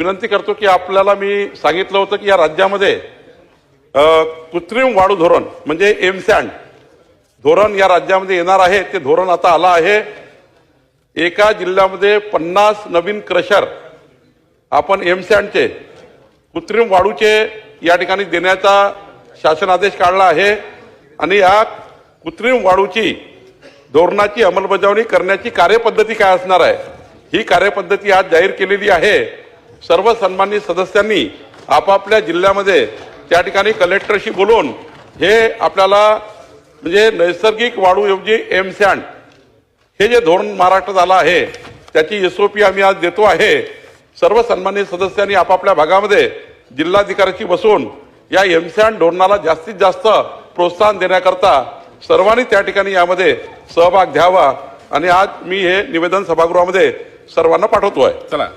विनंती करतो की आपल्याला मी सांगितलं होतं की या राज्यामध्ये कृत्रिम वाढू धोरण म्हणजे एमसँड धोरण या राज्यामध्ये येणार आहे. ते धोरण आता आलं आहे. एका जिल्ह्यामध्ये पन्नास नवीन क्रशर आपण एमसँडचे कृत्रिम वाळूचे या ठिकाणी देण्याचा शासन आदेश काढला आहे. आणि या कृत्रिम वाढूची धोरणाची अंमलबजावणी करण्याची कार्यपद्धती काय असणार आहे? ही कार्यपद्धती आज जाहीर केलेली आहे. सर्व सन्माननीय सदस्यांनी आपापल्या जिल्ह्यामध्ये त्या ठिकाणी कलेक्टरशी बोलून हे आपल्याला म्हणजे नैसर्गिक वाळूऐवजी एम सँड हे जे धोरण महाराष्ट्रात आलं आहे त्याची एसओपी आम्ही आज देतो आहे. सर्व सन्मान्य सदस्यांनी आपापल्या भागामध्ये जिल्हाधिकाऱ्याशी बसून या एमसॅन धोरणाला जास्तीत जास्त प्रोत्साहन देण्याकरता सर्वांनी त्या ठिकाणी यामध्ये सहभाग घ्यावा. आणि आज मी हे निवेदन सभागृहामध्ये सर्वांना पाठवतो आहे चला.